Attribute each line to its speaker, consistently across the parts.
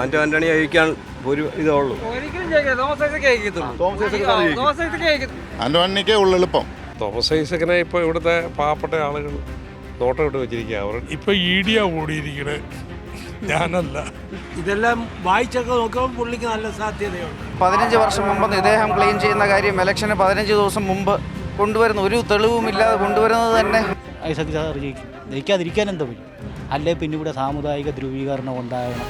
Speaker 1: ആന്റോ ആന്റണി ജയിക്കാൻ ഒരു ഇതേ ഉള്ളൂ
Speaker 2: ജയിക്കത്തുള്ളൂ
Speaker 3: ആൻഡോണിക്കേ ഉള്ളു എളുപ്പം.
Speaker 4: തോമസ് ഐസക്കിനെ ഇപ്പോൾ ഇവിടുത്തെ പാവപ്പെട്ട ആളുകൾ നോട്ടം ഇട്ട് വെച്ചിരിക്കുക അവർ
Speaker 5: ഇപ്പൊ ഈടിയാ ഓടിയിരിക്കണേ. ഞാനല്ല.
Speaker 6: ഇതെല്ലാം വായിച്ചൊക്കെ നോക്കുമ്പോൾ പുള്ളിക്ക് നല്ല സാധ്യതയുണ്ട്.
Speaker 7: പതിനഞ്ച് വർഷം മുമ്പ് ഇദ്ദേഹം ക്ലെയിം ചെയ്യുന്ന കാര്യം ഇലക്ഷന് പതിനഞ്ച് ദിവസം മുമ്പ് കൊണ്ടുവരുന്ന ഒരു തെളിവുമില്ലാതെ കൊണ്ടുവരുന്നത് തന്നെ.
Speaker 8: ഐസക് സാർ ജയിക്കും. ജയിക്കാതിരിക്കാൻ എന്താ പറ്റും? അല്ലേ പിന്നെ ഇവിടെ സാമുദായിക ധ്രുവീകരണം ഉണ്ടാകണം.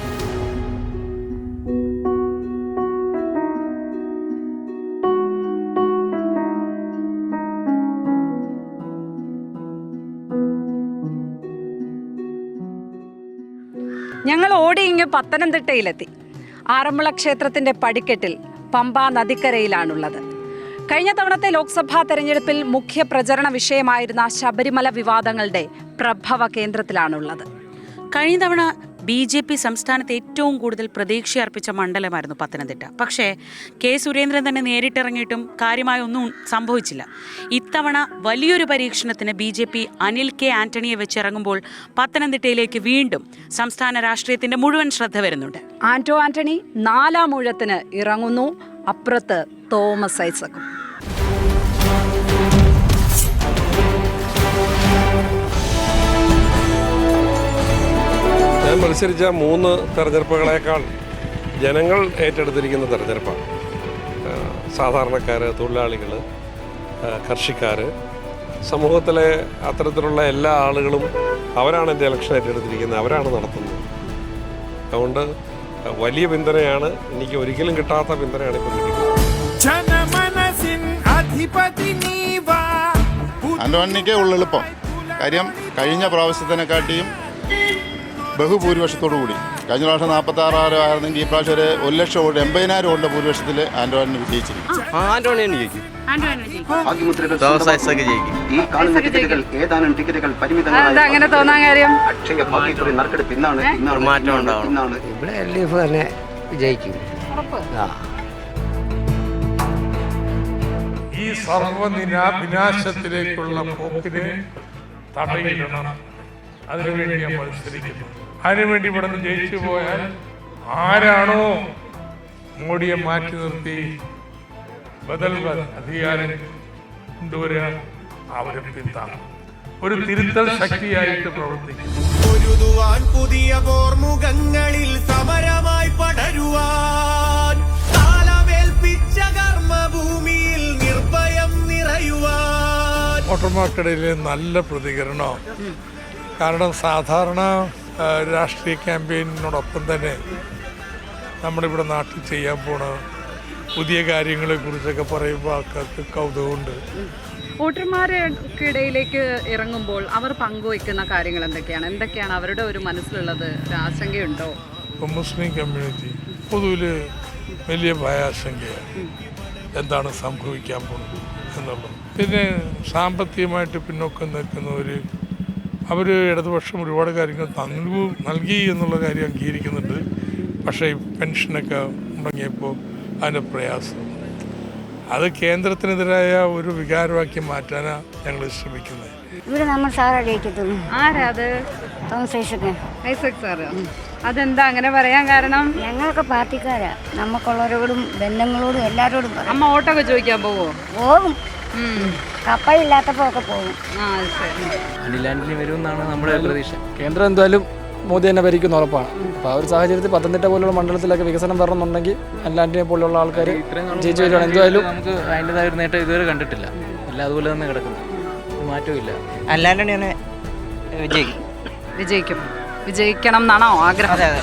Speaker 9: ഓടി ഇങ്ങ് പത്തനംതിട്ടയിലെത്തി. ആറന്മുള ക്ഷേത്രത്തിന്റെ പടിക്കെട്ടിൽ പമ്പ നദിക്കരയിലാണുള്ളത്. കഴിഞ്ഞ തവണത്തെ ലോക്സഭാ തെരഞ്ഞെടുപ്പിൽ മുഖ്യ പ്രചരണ വിഷയമായിരുന്ന ശബരിമല വിവാദങ്ങളുടെ പ്രഭവ കേന്ദ്രത്തിലാണുള്ളത്.
Speaker 10: കഴിഞ്ഞ തവണ ബി ജെ പി സംസ്ഥാനത്ത് ഏറ്റവും കൂടുതൽ പ്രതീക്ഷ അർപ്പിച്ച മണ്ഡലമായിരുന്നു പത്തനംതിട്ട. പക്ഷേ കെ സുരേന്ദ്രൻ തന്നെ നേരിട്ടിറങ്ങിയിട്ടും കാര്യമായ ഒന്നും സംഭവിച്ചില്ല. ഇത്തവണ വലിയൊരു പരീക്ഷണത്തിന് B J P Anil K ആന്റണിയെ വെച്ചിറങ്ങുമ്പോൾ പത്തനംതിട്ടയിലേക്ക് വീണ്ടും സംസ്ഥാന രാഷ്ട്രീയത്തിന്റെ മുഴുവൻ ശ്രദ്ധ വരുന്നുണ്ട്.
Speaker 9: ആന്റോ ആന്റണി നാലാം ഊഴത്തിന് ഇറങ്ങുന്നു. അപ്പുറത്ത് തോമസ് ഐസക്കും.
Speaker 4: ഞാൻ മത്സരിച്ച മൂന്ന് തെരഞ്ഞെടുപ്പുകളേക്കാൾ ജനങ്ങൾ ഏറ്റെടുത്തിരിക്കുന്ന തെരഞ്ഞെടുപ്പാണ്. സാധാരണക്കാർ തൊഴിലാളികൾ കർഷിക്കാർ സമൂഹത്തിലെ അത്തരത്തിലുള്ള എല്ലാ ആളുകളും അവരാണ് എന്റെ ഇലക്ഷൻ ഏറ്റെടുത്തിരിക്കുന്നത് അവരാണ് നടത്തുന്നത്. അതുകൊണ്ട് വലിയ പിന്തുണയാണ് എനിക്ക് ഒരിക്കലും കിട്ടാത്ത പിന്തുണയാണ് ഇപ്പോൾ കിട്ടിയിട്ടുള്ളത്
Speaker 5: ഉള്ളെളുപ്പം അധിപതി നീവാ
Speaker 3: ആൻഡോണിക്കേ ഉള്ളു എളുപ്പം. കാര്യം കഴിഞ്ഞ പ്രാവശ്യത്തിനെക്കാട്ടിയും ബഹുഭൂരിപക്ഷത്തോടു കൂടി കഴിഞ്ഞ പ്രാവശ്യം നാൽപ്പത്തി ആറായിരം ആയിരുന്നെങ്കിൽ ഈ പ്രാവശ്യം ഒരു ഒരു ലക്ഷം വോട്ട് എൺപതിനായിരം വോട്ടിന്റെ ഭൂരിപക്ഷത്തിൽ ആൻഡോണിന് വിജയിച്ചിരിക്കും.
Speaker 1: ജയിക്കും.
Speaker 9: ഈ അങ്ങനെ തോന്നാൻ കാര്യം?
Speaker 6: ഇവിടെ എൽ ഡി എഫ് തന്നെ വിജയിക്കും.
Speaker 5: സർവനിനാ വിനാശത്തിലേക്കുള്ള പോക്കിനെ തടയിടണം. അതിനുവേണ്ടി ഞാൻ മത്സരിക്കുന്നു. അതിനുവേണ്ടി ഇവിടെ നിന്ന് ജയിച്ചു പോയാൽ ആരാണോ മോഡിയെ മാറ്റി നിർത്തി? ബദൽ അധികാരം കൊണ്ടുവരിക അവരെ പിന്താങ്ങും. ഒരു തിരുത്തൽ ശക്തിയായിട്ട് പ്രവർത്തിക്കും.
Speaker 2: പൊരുതുവാൻ പുതിയ ഓർമുഖങ്ങളിൽ സമരമായി പടരുവാൻ കാലമേൽപ്പിച്ച കർമ്മഭൂമിയിൽ നിർഭയം നിറയുവാൻ.
Speaker 5: വോട്ടർമാർക്കിടയിൽ നല്ല പ്രതികരണം. കാരണം സാധാരണ രാഷ്ട്രീയ ക്യാമ്പയിനോടൊപ്പം തന്നെ നമ്മുടെ ഇവിടെ നാട്ടിൽ ചെയ്യാൻ പോണ പുതിയ കാര്യങ്ങളെ കുറിച്ചൊക്കെ പറയുമ്പോൾ ആൾക്കാർക്ക് കൗതുകമുണ്ട്.
Speaker 9: വോട്ടർമാർക്കിടയിലേക്ക് ഇറങ്ങുമ്പോൾ അവർ പങ്കുവയ്ക്കുന്ന കാര്യങ്ങൾ എന്തൊക്കെയാണ് എന്തൊക്കെയാണ് അവരുടെ ഒരു മനസ്സിലുള്ളത്? ആശങ്കയുണ്ടോ?
Speaker 5: ഇപ്പം മുസ്ലിം കമ്മ്യൂണിറ്റി പൊതുവിൽ വലിയ ഭയാശങ്കയാണ്. എന്താണ് സംഭവിക്കാൻ പോകുന്നത് എന്നുള്ളത്. പിന്നെ സാമ്പത്തികമായിട്ട് പിന്നോക്കം നിൽക്കുന്നവർ അവർ ഇടതുപക്ഷം ഒരുപാട് കാര്യങ്ങൾ തന്നു നൽകി എന്നുള്ള കാര്യം അംഗീകരിക്കുന്നുണ്ട്. പക്ഷേ പെൻഷനൊക്കെ മുടങ്ങിയപ്പോൾ അതിന്റെ പ്രയാസം. അത് കേന്ദ്രത്തിനെതിരായ ഒരു വികാരവാക്യം മാറ്റാനാണ് ഞങ്ങൾ ശ്രമിക്കുന്നത്.
Speaker 11: ഇവിടെ നമ്മൾ തോമസ് ഐസക്ക്.
Speaker 9: ഐസക് സാറ്. അതെന്താ അങ്ങനെ പറയാൻ കാരണം?
Speaker 11: ഞങ്ങളൊക്കെ പാർട്ടിക്കാരാ. നമുക്കുള്ളവരോടും ബന്ധങ്ങളോടും എല്ലാവരോടും പറയും.
Speaker 9: അമ്മ ഓട്ടൊക്കെ ചോദിക്കാൻ പോവോ?
Speaker 11: പോകും കപ്പലില്ലാത്തപ്പോ ഒക്കെ പോകും.
Speaker 9: ആ ശരി.
Speaker 2: അനിലാൻഡിന് വരുമെന്നാണ് നമ്മുടെ പ്രതീക്ഷ.
Speaker 8: കേന്ദ്രം എന്തായാലും മോദി തന്നെ ഭരിക്കുന്ന ഉറപ്പാണ്. അപ്പോൾ ആ ഒരു സാഹചര്യത്തിൽ പത്തനംതിട്ട പോലുള്ള മണ്ഡലത്തിലൊക്കെ വികസനം വരണമെന്നുണ്ടെങ്കിൽ അല്ലാണ്ടിനെ പോലുള്ള ആൾക്കാർ ജയിച്ചു വരികയാണ് എന്തായാലും
Speaker 2: നമുക്ക് അതിന്റെതായ ഒരു നേട്ടം ഇതുവരെ കണ്ടിട്ടില്ല. എല്ലാം അതുപോലെ തന്നെ കിടക്കുന്നു. ഒരു മാറ്റവും ഇല്ല.
Speaker 7: അല്ലാണ്ടാണ് വിജയിക്കും
Speaker 9: വിജയിക്കും. വിജയിക്കണം എന്നാണോ ആഗ്രഹം?
Speaker 7: അതെ അതെ.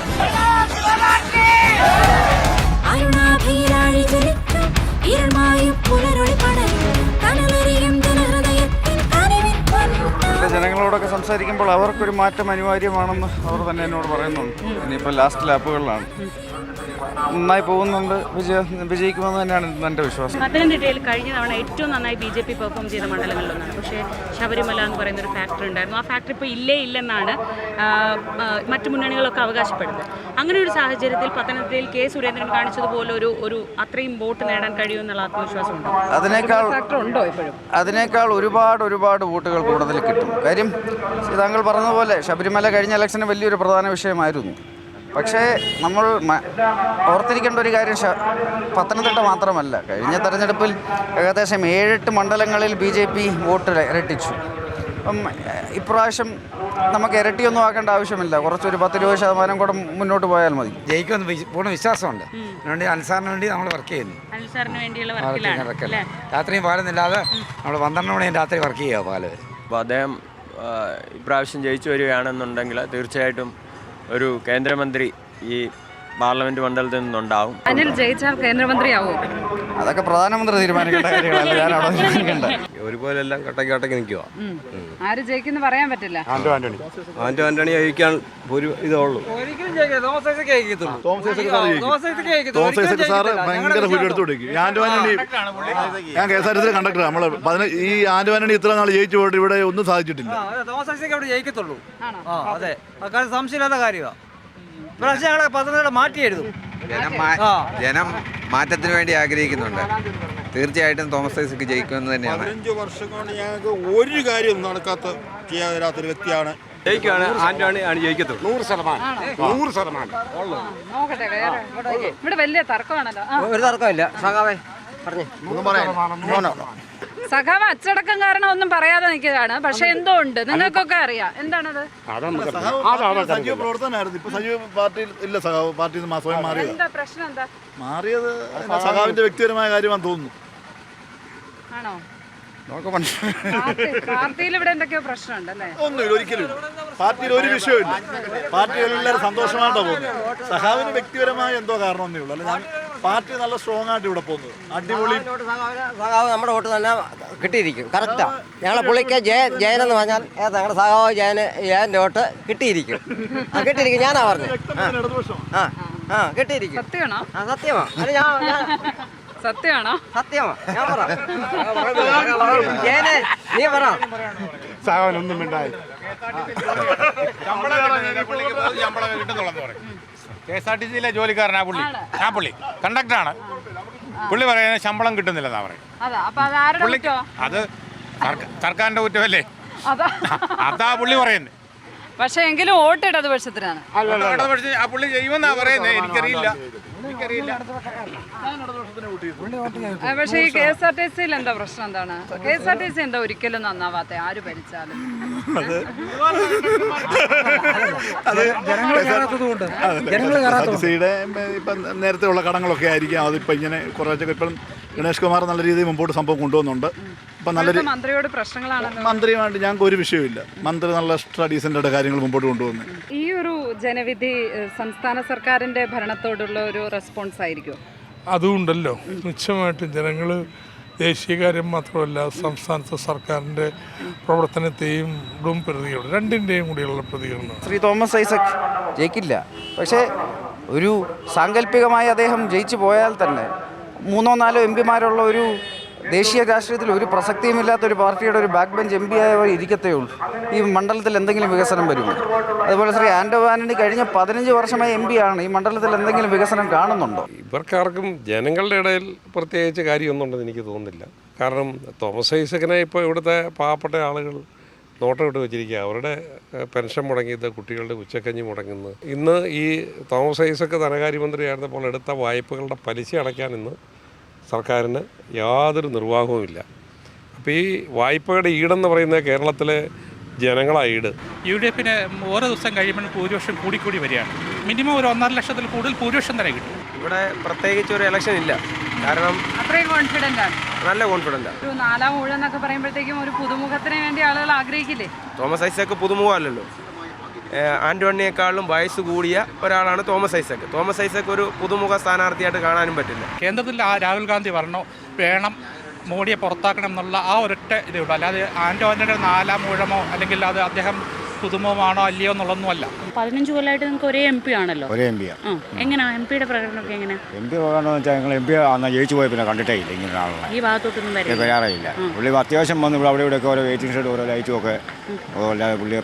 Speaker 7: ഇവിടുത്തെ ജനങ്ങളോടൊക്കെ സംസാരിക്കുമ്പോൾ അവർക്കൊരു മാറ്റം അനിവാര്യമാണെന്ന് അവർ തന്നെ എന്നോട് പറയുന്നുണ്ട്. ഇനിയിപ്പോൾ ലാസ്റ്റ് ലാപ്പുകളിലാണ് നന്നായി പോകുന്നുണ്ട്. വിജയ വിജയിക്കുമെന്ന് തന്നെയാണ് എന്റെ വിശ്വാസം.
Speaker 10: പത്തനംതിട്ടയിൽ കഴിഞ്ഞ തവണ ഏറ്റവും നന്നായി ബി ജെ പി പെർഫോം ചെയ്ത മണ്ഡലങ്ങളിലൊന്നാണ് പക്ഷേ ശബരിമല എന്ന് പറയുന്ന ഒരു ഫാക്ടറി ഉണ്ടായിരുന്നു. ആ ഫാക്ടറി ഇപ്പോൾ ഇല്ലേ ഇല്ലെന്നാണ് മറ്റു മുന്നണികളൊക്കെ അവകാശപ്പെടുന്നത്. അങ്ങനെ ഒരു സാഹചര്യത്തിൽ പത്തനംതിട്ടയിൽ കെ സുരേന്ദ്രൻ കാണിച്ചതുപോലെ ഒരു ഒരു അത്രയും വോട്ട് നേടാൻ കഴിയുമെന്നുള്ള ആത്മവിശ്വാസമുണ്ട്?
Speaker 7: അതിനേക്കാൾ
Speaker 9: ഫാക്ടർ ഉണ്ടോ ഇപ്പോഴും?
Speaker 7: അതിനേക്കാൾ ഒരുപാട് ഒരുപാട് വോട്ടുകൾ കൂടുതൽ കിട്ടും. കാര്യം താങ്കൾ പറഞ്ഞതുപോലെ ശബരിമല കഴിഞ്ഞ ഇലക്ഷന് വലിയൊരു പ്രധാന വിഷയമായിരുന്നു. പക്ഷേ നമ്മൾ ഓർത്തിരിക്കേണ്ട ഒരു കാര്യം പത്തനംതിട്ട മാത്രമല്ല. കഴിഞ്ഞ തെരഞ്ഞെടുപ്പിൽ ഏകദേശം ഏഴെട്ട് മണ്ഡലങ്ങളിൽ ബി ജെ പി വോട്ട് ഇരട്ടിച്ചു. അപ്പം ഇപ്രാവശ്യം നമുക്ക് ഇരട്ടിയൊന്നും ആക്കേണ്ട ആവശ്യമില്ല. കുറച്ചൊരു പത്ത് ഇരുപത് ശതമാനം കൂടെ മുന്നോട്ട് പോയാൽ മതി.
Speaker 6: ജയിക്കുമെന്ന് പൂർണ വിശ്വാസമുണ്ട്. അതുകൊണ്ട് അൻസാറിന് വേണ്ടി നമ്മൾ വർക്ക് ചെയ്യുന്നു. രാത്രിയും പാലുന്നില്ലാതെ നമ്മൾ പന്ത്രണ്ട് മണി രാത്രി വർക്ക് ചെയ്യുക പാൽ. വരെ
Speaker 1: അപ്പോൾ അദ്ദേഹം ഇപ്രാവശ്യം ജയിച്ചു വരികയാണെന്നുണ്ടെങ്കിൽ തീർച്ചയായിട്ടും ഒരു കേന്ദ്രമന്ത്രി ഈ പാർലമെന്റ് മണ്ഡലത്തിൽ നിന്നുണ്ടാവും.
Speaker 9: അനിൽ ജയിച്ചാൽ കേന്ദ്രമന്ത്രിയാവും?
Speaker 7: അതൊക്കെ പ്രധാനമന്ത്രി തീരുമാനിക്കേണ്ട കാര്യങ്ങളല്ല. ഞാൻ അവിടെ തീരുമാനിക്കേണ്ട
Speaker 1: ഒരുപോലെ എല്ലാം കട്ടയ്ക്ക് നിൽക്കുക
Speaker 9: ആര് ജയിക്കുന്നു പറയാൻ പറ്റില്ല.
Speaker 1: ആന്റോ ആന്റണി. ജയിക്കാൻ ഒരു ഇതേ ഉള്ളൂ
Speaker 3: തോമസ് ഐസക് സാറ് ഭയങ്കര എടുത്തു കൊടുക്കും. ഈ ആൻഡുവാനണി ഞാൻ K S R T C conductor നമ്മൾ ഈ ആൻഡുവാനണി ഇത്ര നാൾ ജയിച്ചു പോയിട്ട് ഇവിടെ ഒന്നും സാധിച്ചിട്ടില്ല.
Speaker 6: അവിടെ ജയിക്കത്തുള്ളൂ. ആ അതെ. സംശയമില്ലാത്ത കാര്യമാണ് പ്രാവശ്യം ഞങ്ങളെ മാറ്റി എഴുതും
Speaker 12: ജനം ജനം മാറ്റത്തിന് വേണ്ടി ആഗ്രഹിക്കുന്നുണ്ട്. തീർച്ചയായിട്ടും തോമസ് ഐസക്ക് ജയിക്കുമെന്ന് തന്നെയാണ്.
Speaker 3: പതിനഞ്ച് വർഷം കൊണ്ട് ഞങ്ങൾക്ക് ഒരു കാര്യം നടക്കാത്ത ചെയ്യാൻ തരാത്തൊരു വ്യക്തിയാണ്
Speaker 1: ആന്റണി ആണ് ജയിക്കത്തുള്ളൂ.
Speaker 3: നൂറ് ശതമാനം. നൂറ് ശതമാനം.
Speaker 9: നോക്കട്ടെ വേറെ ഇവിടെ വലിയ തർക്കമാണല്ലോ. ആ.
Speaker 6: ഒരു തർക്കമില്ല. സഖാവേ പറഞ്ഞു.
Speaker 3: ഒന്നും പറയാം
Speaker 9: സഖാവ് അച്ചടക്കം കാരണം ഒന്നും പറയാതെ നിൽക്കുകയാണ്. പക്ഷെ എന്തോ ഉണ്ട് നിങ്ങൾക്കൊക്കെ അറിയാം. എന്താണത്?
Speaker 3: സജീവ പ്രവർത്തനമായിരുന്നു. ഇപ്പൊ സജീവ പാർട്ടിയിൽ ഇല്ല സഖാവ്. പാർട്ടിയിൽ നിന്ന് സ്വയം മാറിയത്.
Speaker 9: എന്താ പ്രശ്നം എന്താ
Speaker 3: മാറിയത് സഖാവിന്റെ വ്യക്തിപരമായ കാര്യമാണ് തോന്നുന്നു.
Speaker 9: ആണോ? പാർട്ടി- പാർട്ടിയിൽ ഇവിടെ എന്തൊക്കെയോ പ്രശ്നമുണ്ട് അല്ലേ
Speaker 3: ഒന്നുമില്ല ഒരിക്കലും. പാർട്ടിയിൽ ഒരു വിഷയമില്ല പാർട്ടിയിൽ എല്ലാവരും സന്തോഷമായിട്ടാണ് പോകുന്നത്. സഖാവിന് വ്യക്തിപരമായ എന്തോ കാരണമൊന്നേ ഉള്ളൂ. അല്ല ഞാൻ പാർട്ടി നല്ല സ്ട്രോങ് ആയിട്ട് ഇവിടെ പോകുന്നത് അടിപൊളി
Speaker 6: സഖാവ് നമ്മുടെ വോട്ട് തന്നെ കിട്ടിയിരിക്കും കറക്റ്റാ ഞങ്ങളെ പുള്ളിക്ക് ജയൻ ജയൻ എന്ന് പറഞ്ഞാൽ ഞങ്ങളുടെ സഖാവ് ജയന് ജയന്റെ വോട്ട് കിട്ടിയിരിക്കും ആ കിട്ടിയിരിക്കും ഞാനാ പറഞ്ഞു ആ ആ കിട്ടിയിരിക്കും
Speaker 9: സത്യമാണോ
Speaker 6: ആ സത്യമാ അത് ഞാൻ
Speaker 9: സത്യമാണോ
Speaker 6: സത്യമാ ഞാൻ പറ ജയനെ നീ പറ
Speaker 3: സഖാവിനൊന്നും മിണ്ടായി
Speaker 4: കെ എസ് ആർ ടി സിയിലെ ജോലിക്കാരനാ പുള്ളി. ആ പുള്ളി. കണ്ടക്ടറാണ്. പുള്ളി പറയുന്നത് ശമ്പളം കിട്ടുന്നില്ലെന്നാ പറയും
Speaker 9: അതാ അപ്പൊ അത്
Speaker 4: സർക്കാരിന്റെ കുറ്റമല്ലേ?
Speaker 9: അതാ
Speaker 4: പുള്ളി പറയുന്നത്.
Speaker 9: പക്ഷെ എങ്കിലും വോട്ട് ഇടതുപക്ഷത്തിനാണ്
Speaker 4: പക്ഷേ ആ പുള്ളി ചെയ്യുമെന്നാ പറയുന്നത് എനിക്കറിയില്ല. എനിക്കറിയില്ല.
Speaker 9: പക്ഷെ ഈ കെ എസ് ആർ ടി സിയിൽ എന്താ പ്രശ്നം എന്താണ്? K S R T C എന്താ ഒരിക്കലും നന്നാവാത്ത? ആര് ഭരിച്ചാലും.
Speaker 3: നേരത്തെ ഉള്ള കടങ്ങളൊക്കെ ആയിരിക്കാം. അതിപ്പോ ഇങ്ങനെ കുറച്ചൊക്കെ ഇപ്പം ഗണേഷ് കുമാർ നല്ല രീതിയിൽ മുമ്പോട്ട് സംഭവം കൊണ്ടുപോകുന്നുണ്ട് ഇപ്പം നല്ല
Speaker 9: മന്ത്രിയോട് പ്രശ്നങ്ങളാണ്
Speaker 3: മന്ത്രിയുമായിട്ട് ഞങ്ങൾക്ക് ഒരു വിഷയമില്ല മന്ത്രി നല്ല എക്സ്ട്രാ ഡീസന്റായിട്ട് കാര്യങ്ങൾ മുമ്പോട്ട് കൊണ്ടുവന്നു.
Speaker 9: ഈ ഒരു ജനവിധി സംസ്ഥാന സർക്കാരിന്റെ ഭരണത്തോടുള്ള ഒരു റെസ്പോൺസ് ആയിരിക്കും
Speaker 5: അതുകൊണ്ടല്ലോ നിശ്ചയമായിട്ടും ജനങ്ങൾ ദേശീയകാര്യം മാത്രമല്ല സംസ്ഥാനത്തെ സർക്കാരിന്റെ പ്രവർത്തനത്തെയും ഇടും പ്രതികരണം രണ്ടിന്റെയും കൂടിയുള്ള പ്രതികരണം.
Speaker 7: ശ്രീ തോമസ് ഐസക് ജയിക്കില്ല. പക്ഷേ ഒരു സാങ്കല്പികമായി അദ്ദേഹം ജയിച്ചു പോയാൽ തന്നെ മൂന്നോ നാലോ എം പിമാരുള്ള ഒരു ദേശീയ രാഷ്ട്രീയത്തിൽ ഒരു പ്രസക്തിയുമില്ലാത്ത ഒരു പാർട്ടിയുടെ ഒരു ബാക്ക് ബെഞ്ച് എം പി ആയവർ ഇരിക്കത്തേ ഉള്ളൂ. ഈ മണ്ഡലത്തിൽ എന്തെങ്കിലും വികസനം വരുമോ? അതുപോലെ ശ്രീ ആൻഡോ ആന്റണി കഴിഞ്ഞ പതിനഞ്ച് വർഷമായി എം പി ആണ്. ഈ മണ്ഡലത്തിൽ എന്തെങ്കിലും വികസനം കാണുന്നുണ്ടോ?
Speaker 4: ഇവർക്കാർക്കും ജനങ്ങളുടെ ഇടയിൽ പ്രത്യേകിച്ച് കാര്യമൊന്നുണ്ടെന്ന് എനിക്ക് തോന്നുന്നില്ല. കാരണം തോമസ് ഐസക്കിനെ ഇപ്പോൾ ഇവിടുത്തെ പാവപ്പെട്ട ആളുകൾ നോട്ടം ഇട്ട് വെച്ചിരിക്കുക. അവരുടെ പെൻഷൻ മുടങ്ങിയത് കുട്ടികളുടെ ഉച്ചക്കഞ്ഞി മുടങ്ങുന്നത്. ഇന്ന് ഈ തോമസ് ഐസക്ക് ധനകാര്യമന്ത്രിയായിരുന്നപ്പോൾ എടുത്ത വായ്പകളുടെ പലിശ അടയ്ക്കാൻ ഇന്ന് സർക്കാരിന് യാതൊരു നിർവാഹവുമില്ല അപ്പോൾ ഈ വായ്പയുടെ ഈടെന്ന് പറയുന്നത് കേരളത്തിലെ ജനങ്ങളായ ഈട്.
Speaker 2: യു ഡി എഫിന് ഓരോ ദിവസം കഴിയുമ്പോൾ ഭൂരിപക്ഷം കൂടിക്കൂടി വരികയാണ്. മിനിമം ഒരു ഒന്നര ലക്ഷത്തിൽ കൂടുതൽ ഭൂരിപക്ഷം തന്നെ കിട്ടും.
Speaker 1: ഇവിടെ പ്രത്യേകിച്ച് ഒരു ഇലക്ഷൻ ഇല്ല. കാരണം
Speaker 9: അത്രയും കോൺഫിഡന്റ് ആണ്.
Speaker 1: നല്ല
Speaker 9: ഒരു നാലാം ഊഴെന്നൊക്കെ പറയുമ്പോഴത്തേക്കും ഒരു പുതുമുഖത്തിന് വേണ്ടി ആളുകൾ ആഗ്രഹിക്കില്ലേ?
Speaker 1: തോമസ് ഐസക് പുതുമുഖമല്ലല്ലോ ആന്റോണിയേക്കാളും വയസ്സ് കൂടിയ ഒരാളാണ് തോമസ് ഐസക്. തോമസ് ഐസക് ഒരു പുതുമുഖ സ്ഥാനാർത്ഥിയായിട്ട് കാണാനും പറ്റില്ല.
Speaker 2: കേന്ദ്രത്തിൽ ആ രാഹുൽ ഗാന്ധി പറഞ്ഞു വേണം മോഡിയെ പുറത്താക്കണം എന്നുള്ള ആ ഒരൊറ്റ ഇതേ ഉള്ളൂ. അല്ലാതെ ആന്റോ ആന്റണിയുടെ നാലാം ഊഴമോ അല്ലെങ്കിൽ അത് അദ്ദേഹം പുതുമുഖമാണോ അല്ലയോ എന്നുള്ളതൊന്നുമല്ല.
Speaker 10: പതിനഞ്ച് കൊല്ലമായിട്ട് നിങ്ങൾക്ക് ഒരേ എം പി ആണല്ലോ?
Speaker 12: ഒരേ എം പി
Speaker 10: ആ എങ്ങനെയാ എം പിയുടെ പ്രകടനമൊക്കെ എങ്ങനെ?
Speaker 12: എം പി പോകാന്ന് വെച്ചാൽ ഞങ്ങൾ എം പി അന്ന് ജയിച്ചു പോയ പിന്നെ കണ്ടിട്ടേ ഇല്ല ഇങ്ങനെ ആളെ
Speaker 10: ഈ ഭാഗത്തോട്ടൊന്നും
Speaker 12: വരാറില്ല പുള്ളി അത്യാവശ്യം വന്ന് ഇവിടെ അവിടെ ഇവിടെയൊക്കെ ഓരോ വെയിറ്റിംഗ് ഷെഡ് ഓരോ ലൈറ്റും ഒക്കെ പുള്ളി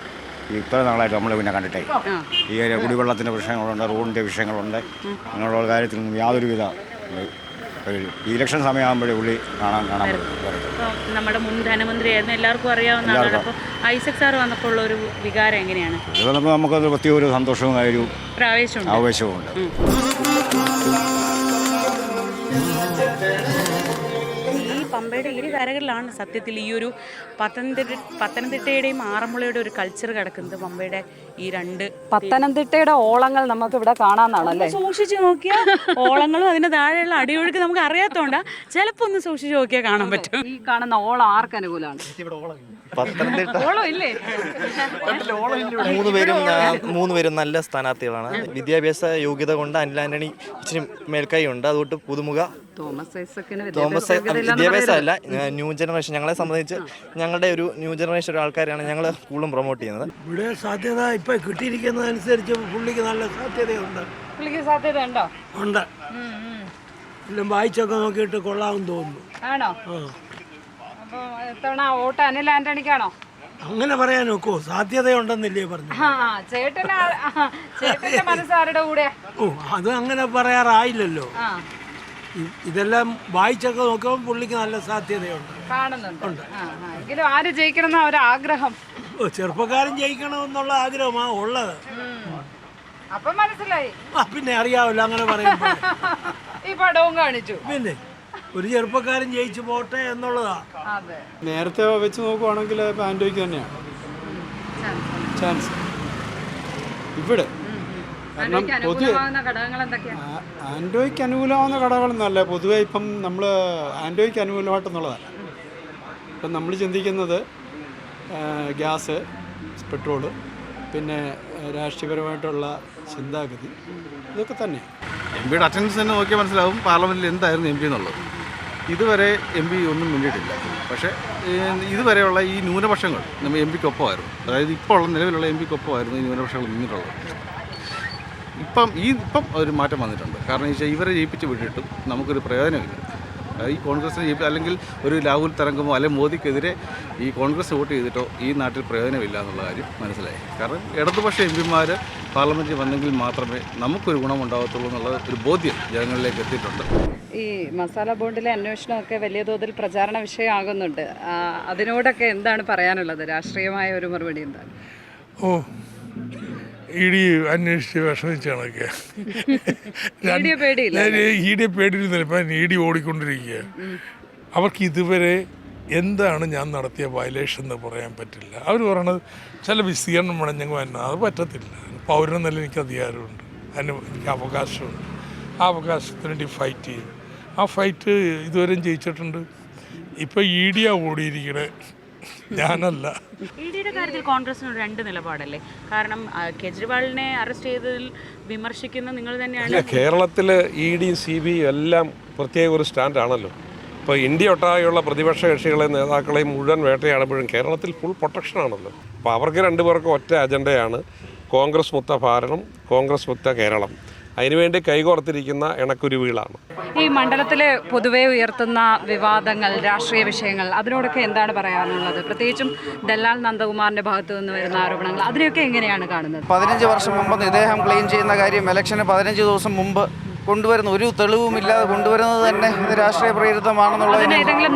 Speaker 12: ഇത്ര നാളായിട്ട് നമ്മൾ പിന്നെ കണ്ടിട്ടേ. ഈ ഒരു കുടിവെള്ളത്തിന്റെ പ്രശ്നങ്ങളുണ്ട് റോഡിന്റെ വിഷയങ്ങളുണ്ട്. അങ്ങനെയുള്ള കാര്യത്തിലൊന്നും യാതൊരുവിധ ഇലക്ഷൻ സമയമാകുമ്പോഴേ പുള്ളി കാണാൻ കാണാൻ
Speaker 10: നമ്മുടെ മുൻ ധനമന്ത്രിയായിരുന്നു. എല്ലാവർക്കും അറിയാവുന്ന ആളാണ്. അപ്പോൾ ഐസക് സാർ വന്നപ്പോൾ ഉള്ള ഒരു വികാരം എങ്ങനെയാണ്?
Speaker 12: ഇത് വന്നപ്പോൾ നമുക്കത് പ്രത്യേക ഒരു സന്തോഷവും ഒരു
Speaker 10: ആവേശവും
Speaker 12: ആവേശവും ഉണ്ട്
Speaker 10: പമ്പയുടെ ഇരുകരകളിലാണ് സത്യത്തിൽ ഈ ഒരു പത്തനംതിട്ട പത്തനംതിട്ടയുടെയും ആറന്മുളയുടെ ഒരു കൾച്ചർ കിടക്കുന്നത് പമ്പയുടെ ഈ രണ്ട്
Speaker 9: പത്തനംതിട്ടയുടെ ഓളങ്ങൾ നമുക്ക് ഇവിടെ കാണാന്നാണല്ലേ
Speaker 10: സൂക്ഷിച്ചു നോക്കിയാൽ ഓളങ്ങളും അതിന്റെ താഴെയുള്ള അടിയൊഴുക്ക് നമുക്ക് അറിയാത്തോണ്ട ചിലപ്പോ ഒന്ന് സൂക്ഷിച്ചു നോക്കിയാൽ കാണാൻ പറ്റും.
Speaker 9: ഈ കാണുന്ന ഓളം ആർക്ക് അനുകൂലമാണ്?
Speaker 13: പത്തനംതിട്ട മൂന്ന് പേരും മൂന്ന് പേരും നല്ല സ്ഥാനാർത്ഥികളാണ്. വിദ്യാഭ്യാസ യോഗ്യത കൊണ്ട് അനിലാന്റണി ഇച്ചിരി മേൽക്കൈ ഉണ്ട് അതുകൊണ്ട് പുതുമുഖ
Speaker 9: തോമസ്
Speaker 13: തോമസ്
Speaker 9: വിദ്യാഭ്യാസ യോഗ്യത ഇല്ലെന്ന്
Speaker 13: വിദ്യാഭ്യാസം
Speaker 9: പറയരുത്.
Speaker 13: അല്ല ന്യൂ ജനറേഷൻ ഞങ്ങളെ സംബന്ധിച്ച് ഞങ്ങളുടെ ഒരു ന്യൂ ജനറേഷൻ ഒരു ആൾക്കാരാണ് ഞങ്ങൾ കൂടുതലും പ്രൊമോട്ട് ചെയ്യുന്നത്.
Speaker 6: ഇവിടെ സാധ്യത ഇപ്പൊ കിട്ടിയിരിക്കുന്നതനുസരിച്ച് പുള്ളിക്ക് നല്ല സാധ്യതയുണ്ട്.
Speaker 9: പുള്ളിക്ക് സാധ്യത ഉണ്ടോ.
Speaker 6: ഉണ്ട് എല്ലാം വായിച്ചൊക്കെ നോക്കിയിട്ട് കൊള്ളാമെന്ന് തോന്നുന്നു.
Speaker 9: ആണോ? അപ്പൊ ഇത്തവണ വോട്ട് അനിൽ ആന്റണിക്കാണോ?
Speaker 6: അങ്ങനെ പറയാൻ നോക്കോ സാധ്യതയുണ്ടെന്നില്ലേ പറഞ്ഞു
Speaker 9: ചേട്ടന്റെ മനസ്സ് ആരുടെ കൂടെ
Speaker 6: ഓ അത് അങ്ങനെ പറയാറായില്ലല്ലോ. ഇതെല്ലാം വായിച്ചൊക്കെ നോക്കുമ്പോൾ പുള്ളിക്ക് നല്ല സാധ്യതയുണ്ട്.
Speaker 9: കാണുന്നുണ്ട്. എങ്കിലും ആര് ജയിക്കണം
Speaker 6: ഓ ചെറുപ്പക്കാരൻ ജയിക്കണമെന്നുള്ള ആഗ്രഹമാണ് ഉള്ളത്.
Speaker 9: അപ്പൊ മനസ്സിലായി.
Speaker 6: ആ പിന്നെ അറിയാവല്ലോ അങ്ങനെ പറയുമ്പോൾ
Speaker 9: ഈ പടവും കാണിച്ചു.
Speaker 6: പിന്നെ ഒരു ചെറുപ്പക്കാരൻ ജയിച്ചു പോട്ടെ എന്നുള്ളതാ.
Speaker 9: അതെ.
Speaker 8: നേരത്തെ വെച്ച് നോക്കുവാണെങ്കിൽ ആൻഡോയ്ക്ക് തന്നെയാണ്. ചാൻസ്. ഇവിടെ.
Speaker 9: ആന്റണിക്ക് അനുകൂലമാകുന്ന
Speaker 8: അനുകൂലമാവുന്ന കടകളൊന്നുമല്ല പൊതുവെ ഇപ്പം നമ്മൾ ആൻഡ്രോയ്ക്ക് അനുകൂലമായിട്ടെന്നുള്ളതല്ല. ഇപ്പം നമ്മൾ ചിന്തിക്കുന്നത് ഗ്യാസ് പെട്രോൾ പിന്നെ രാഷ്ട്രീയപരമായിട്ടുള്ള ചിന്താഗതി ഇതൊക്കെ തന്നെ
Speaker 3: എം പിയുടെ അറ്റൻഡൻസ് തന്നെ നോക്കിയാൽ മനസ്സിലാവും പാർലമെന്റിൽ എന്തായിരുന്നു എം പി എന്നുള്ളത്. ഇതുവരെ എം പി ഒന്നും മുന്നിട്ടില്ല പക്ഷേ ഇതുവരെയുള്ള ഈ ന്യൂനപക്ഷങ്ങൾ നമ്മൾ എം പിക്കൊപ്പമായിരുന്നു. അതായത് ഇപ്പോൾ ഉള്ള നിലവിലുള്ള എം പിക്കൊപ്പമായിരുന്നു ഈ ന്യൂനപക്ഷങ്ങൾ നിന്നിട്ടുള്ളത്. ഇപ്പം ഈ ഇപ്പം ഒരു മാറ്റം വന്നിട്ടുണ്ട്. കാരണം വെച്ചാൽ ഇവരെ ജയിപ്പിച്ച് വിട്ടിട്ടും നമുക്കൊരു പ്രയോജനമില്ല. ഈ കോൺഗ്രസിനെ ജയിപ്പി അല്ലെങ്കിൽ ഒരു രാഹുൽ തരംഗമോ അല്ലെങ്കിൽ മോദിക്കെതിരെ ഈ കോൺഗ്രസ് വോട്ട് ചെയ്തിട്ടോ ഈ നാട്ടിൽ പ്രയോജനമില്ല എന്നുള്ള കാര്യം മനസ്സിലായി. കാരണം ഇടതുപക്ഷ എം പിമാർ പാർലമെന്റിൽ വന്നെങ്കിൽ മാത്രമേ നമുക്കൊരു ഗുണമുണ്ടാകത്തുള്ളൂ എന്നുള്ള ഒരു ബോധ്യം ജനങ്ങളിലേക്ക് എത്തിയിട്ടുണ്ട്.
Speaker 9: ഈ മസാല ബോണ്ടിലെ അന്വേഷണമൊക്കെ വലിയ തോതിൽ പ്രചാരണ വിഷയമാകുന്നുണ്ട്. അതിനോടൊക്കെ എന്താണ് പറയാനുള്ളത്? രാഷ്ട്രീയമായ ഒരു മറുപടി എന്താണ്?
Speaker 5: ഓ ഇ ഡി അന്വേഷിച്ച് വിഷമിച്ച കണക്ക് ഇ ഡി പേടിയിരുന്നില്ല. ഇപ്പം ഇ ഡി ഓടിക്കൊണ്ടിരിക്കുക. അവർക്ക് ഇതുവരെ എന്താണ് ഞാൻ നടത്തിയ വയലേഷൻ എന്ന് പറയാൻ പറ്റില്ല. അവർ പറയണത് ചില വിസ്തീർണം വേണം ഞങ്ങൾ വരണം. അത് പറ്റത്തില്ല. പൗരൻ നല്ല എനിക്ക് അധികാരമുണ്ട്. അതിന് എനിക്ക് അവകാശമുണ്ട്. ആ അവകാശത്തിന് വേണ്ടി ഫൈറ്റ് ചെയ്യും. ആ ഫൈറ്റ് ഇതുവരെയും ജയിച്ചിട്ടുണ്ട്. ഇപ്പോൾ ഇ ഡിയാണ് ഓടിയിരിക്കണേ. ഞാനല്ല.
Speaker 10: ഇ ഡിയുടെ കാര്യത്തിൽ കോൺഗ്രസിന് രണ്ട് നിലപാടല്ലേ? കാരണം കേജ്രിവാളിനെ അറസ്റ്റ് ചെയ്തതിൽ വിമർശിക്കുന്ന നിങ്ങൾ തന്നെയാണ്.
Speaker 4: കേരളത്തിൽ ഇ ഡി സി ബി എല്ലാം പ്രത്യേക ഒരു സ്റ്റാൻഡാണല്ലോ. ഇപ്പോൾ ഇന്ത്യ ഒട്ടാകെയുള്ള പ്രതിപക്ഷ കക്ഷികളെയും നേതാക്കളെയും മുഴുവൻ വേട്ടയാടുമ്പോഴും കേരളത്തിൽ ഫുൾ പ്രൊട്ടക്ഷനാണല്ലോ അപ്പോൾ അവർക്ക് രണ്ടുപേർക്കും ഒറ്റ അജണ്ടയാണ് കോൺഗ്രസ് മുക്ത ഭാരണം കോൺഗ്രസ് മുക്ത കേരളം. അതിനുവേണ്ടി കൈകോർത്തിരിക്കുന്ന ഇണക്കുരുവികളാണ്
Speaker 9: ഈ മണ്ഡലത്തിലെ പൊതുവെ ഉയർത്തുന്ന വിവാദങ്ങൾ രാഷ്ട്രീയ വിഷയങ്ങൾ അതിനോടൊക്കെ എന്താണ് പറയാനുള്ളത്? പ്രത്യേകിച്ചും ദല്ലാൽ നന്ദകുമാറിന്റെ ഭാഗത്തു നിന്ന് വരുന്ന ആരോപണങ്ങൾ അതിനെയൊക്കെ എങ്ങനെയാണ് കാണുന്നത്?
Speaker 7: പതിനഞ്ച് വർഷം മുമ്പ് ഇദ്ദേഹം ക്ലെയിം ചെയ്യുന്ന കാര്യം ഇലക്ഷന് പതിനഞ്ച് ദിവസം മുമ്പ് കൊണ്ടുവരുന്ന ഒരു തെളിവുമില്ലാതെ കൊണ്ടുവരുന്നത് തന്നെ ഇത് രാഷ്ട്രീയ
Speaker 9: പ്രേരിതമാണെന്നുള്ളത്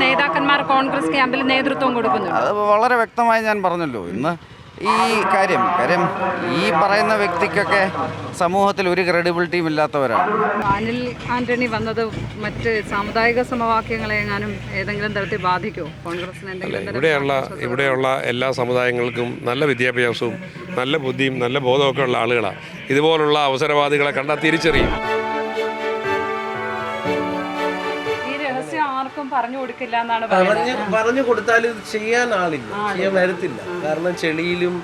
Speaker 9: നേതാക്കന്മാർ കോൺഗ്രസ് ക്യാമ്പിൽ നേതൃത്വം കൊടുക്കുന്നു
Speaker 7: അത് വളരെ വ്യക്തമായി ഞാൻ പറഞ്ഞല്ലോ. ഇന്ന് ഈ കാര്യം കാര്യം ഈ പറയുന്ന വ്യക്തിക്കൊക്കെ സമൂഹത്തിൽ ഒരു ക്രെഡിബിലിറ്റിയും ഇല്ലാത്തവരാണ്.
Speaker 9: അനിൽ ആന്റണി വന്നത് മറ്റ് സാമുദായിക സമവാക്യങ്ങളെ എങ്ങാനും ഏതെങ്കിലും തരത്തിൽ ബാധിക്കുമോ? കോൺഗ്രസിന് എന്തെങ്കിലും
Speaker 4: ഇവിടെയുള്ള ഇവിടെയുള്ള എല്ലാ സമുദായങ്ങൾക്കും നല്ല വിദ്യാഭ്യാസവും നല്ല ബുദ്ധിയും നല്ല ബോധമൊക്കെ ഉള്ള ആളുകളാണ് ഇതുപോലുള്ള അവസരവാദികളെ കണ്ടാൽ തിരിച്ചറിയും.
Speaker 9: ആർക്കും പറഞ്ഞു കൊടുക്കില്ല എന്നാണ്
Speaker 1: പറഞ്ഞു പറഞ്ഞു കൊടുത്താൽ ഇത് ചെയ്യാൻ ആളില്ല. ചെയ്യാൻ വരത്തില്ല. കാരണം ചെളിയിലും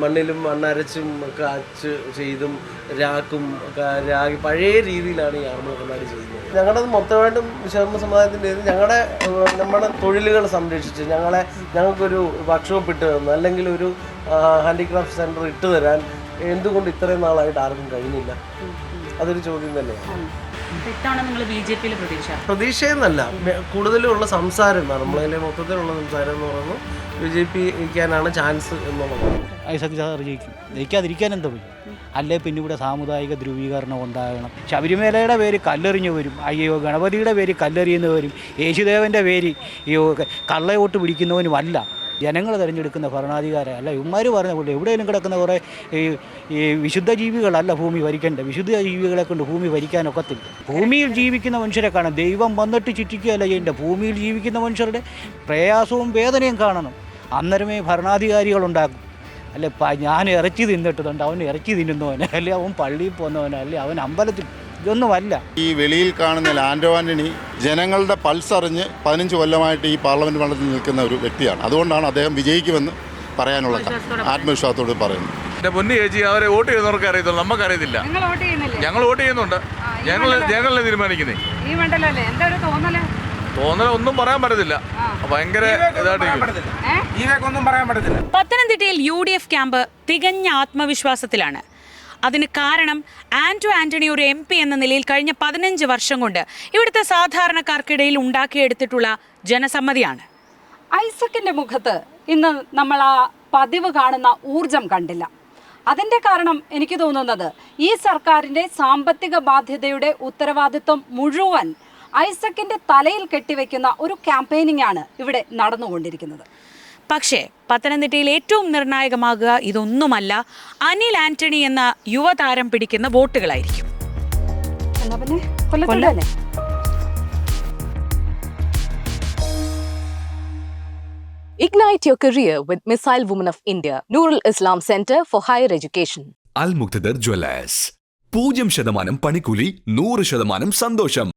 Speaker 1: മണ്ണിലും മണ്ണരച്ചും കാച്ച് ചെയ്തും രാക്കും രാഗി പഴയ രീതിയിലാണ് ഈ ആർമ കണ്ണാടി ചെയ്യുന്നത്. ഞങ്ങളുടെ മൊത്തമായിട്ടും ശർമ്മ സമുദായത്തിന്റെ ഞങ്ങളുടെ നമ്മുടെ തൊഴിലുകൾ സംരക്ഷിച്ച് ഞങ്ങളെ ഞങ്ങൾക്കൊരു വർക്ക്ഷോപ്പ് ഇട്ട് തന്നു. അല്ലെങ്കിൽ ഒരു ഹാൻഡിക്രാഫ്റ്റ് സെന്റർ ഇട്ട് തരാൻ എന്തുകൊണ്ട് ഇത്രയും നാളായിട്ട് ആർക്കും കഴിഞ്ഞില്ല? അതൊരു ചോദ്യം തന്നെയാണ്.
Speaker 10: നിങ്ങൾ ബി ജെ പിയിൽ പ്രതീക്ഷ?
Speaker 1: പ്രതീക്ഷയെന്നല്ല. കൂടുതലുള്ള സംസാരം നമ്മളതിലെ മൊത്തത്തിലുള്ള സംസാരം എന്ന് പറയുന്നത് ബി ജെ പി ഇരിക്കാനാണ് ചാൻസ് എന്നുള്ളത്.
Speaker 14: ഐസക് സാർ ജയിക്കും ജയിക്കാതിരിക്കാൻ എന്താ പോയി അല്ലേ പിന്നെ ഇവിടെ സാമുദായിക ധ്രുവീകരണം ഉണ്ടാകണം. ശബരിമലയുടെ പേര് കല്ലെറിഞ്ഞു വരും. അയ്യോ ഗണപതിയുടെ പേര് കല്ലെറിയുന്നവരും യേശുദേവന്റെ പേര് അയ്യോ കള്ളയോട്ട് പിടിക്കുന്നവനുമല്ല. ജനങ്ങൾ തിരഞ്ഞെടുക്കുന്ന ഭരണാധികാരം അല്ല ഇവന്മാർ പറഞ്ഞ പോലെ എവിടെയെങ്കിലും കിടക്കുന്ന കുറേ ഈ ഈ വിശുദ്ധ ജീവികളല്ല ഭൂമി ഭരിക്കേണ്ടത്. വിശുദ്ധ ജീവികളെ കൊണ്ട് ഭൂമി ഭരിക്കാനൊക്കത്തില്ല ഭൂമിയിൽ ജീവിക്കുന്ന മനുഷ്യരെ കാണാം ദൈവം വന്നിട്ട് ചുറ്റിക്കുകയല്ല ചെയ്യേണ്ടത്. ഭൂമിയിൽ ജീവിക്കുന്ന മനുഷ്യരുടെ പ്രയാസവും വേദനയും കാണണം. അന്നേരമേ ഭരണാധികാരികളുണ്ടാക്കും അല്ലെ ഞാൻ ഇറച്ചി തിന്നിട്ടുണ്ട്. അവൻ ഇറച്ചി തിന്നുന്നവന് അല്ലെ അവൻ പള്ളിയിൽ പോകുന്നവന് അല്ലെ അവൻ അമ്പലത്തിൽ ഇതൊന്നുമല്ല
Speaker 3: ഈ വെളിയിൽ കാണുന്ന ലാൻഡോ ആന്റണി ജനങ്ങളുടെ പൾസ് അറിഞ്ഞ് പതിനഞ്ച് കൊല്ലമായിട്ട് ഈ പാർലമെന്റ് മണ്ഡലത്തിൽ നിൽക്കുന്ന ഒരു വ്യക്തിയാണ്. അതുകൊണ്ടാണ് അദ്ദേഹം വിജയിക്കുമെന്ന് പറയാനുള്ള ആത്മവിശ്വാസത്തോട് പറയുന്നത്.
Speaker 15: എന്റെ പൊന്നു ചേച്ചി അവരെ വോട്ട് ചെയ്യുന്നവർക്ക് അറിയത്തുള്ളൂ. നമുക്ക്
Speaker 9: അറിയത്തില്ല വോട്ട് ചെയ്യുന്നില്ലേ?
Speaker 15: ഞങ്ങൾ വോട്ട് ചെയ്യുന്നുണ്ട്. ഞങ്ങൾ ഞങ്ങളല്ലേ തീരുമാനിക്കുന്നേ?
Speaker 9: ഈ മണ്ഡലമല്ലേ എന്താ ഒരു
Speaker 15: തോന്നൽ? ഒന്നും പറയാൻ പറ്റത്തില്ല. ഭയങ്കര
Speaker 10: പത്തനംതിട്ടയിൽ യു ഡി എഫ് ക്യാമ്പ് തികഞ്ഞ ആത്മവിശ്വാസത്തിലാണ്. അതിന് കാരണം ആന്റോ ആന്റണി ഒരു എം പി എന്ന നിലയിൽ കഴിഞ്ഞ പതിനഞ്ച് വർഷം കൊണ്ട് ഇവിടുത്തെ സാധാരണക്കാർക്കിടയിൽ ഉണ്ടാക്കിയെടുത്തിട്ടുള്ള ജനസമ്മതിയാണ്.
Speaker 9: ഐസക്കിന്റെ മുഖത്ത് ഇന്ന് നമ്മൾ ആ പതിവ് കാണുന്ന ഊർജം കണ്ടില്ല. അതിന്റെ കാരണം എനിക്ക് തോന്നുന്നത് ഈ സർക്കാരിന്റെ സാമ്പത്തിക ബാധ്യതയുടെ ഉത്തരവാദിത്വം മുഴുവൻ ഐസക്കിന്റെ തലയിൽ കെട്ടിവെക്കുന്ന ഒരു ക്യാമ്പയിനിങ് ആണ് ഇവിടെ നടന്നുകൊണ്ടിരിക്കുന്നത്.
Speaker 10: പക്ഷേ പത്തനംതിട്ടയിൽ ഏറ്റവും നിർണായകമാകുക ഇതൊന്നുമല്ല അനിൽ ആന്റണി എന്ന യുവതാരം പിടിക്കുന്ന വോട്ടുകളായിരിക്കും
Speaker 11: Ignite your career with Missile Women of India, Nurul Islam Center for Higher Education.
Speaker 16: Al Muktadar Jewelers. പൂജ്യം ശതമാനം പണിക്കൂലി നൂറ് ശതമാനം സന്തോഷം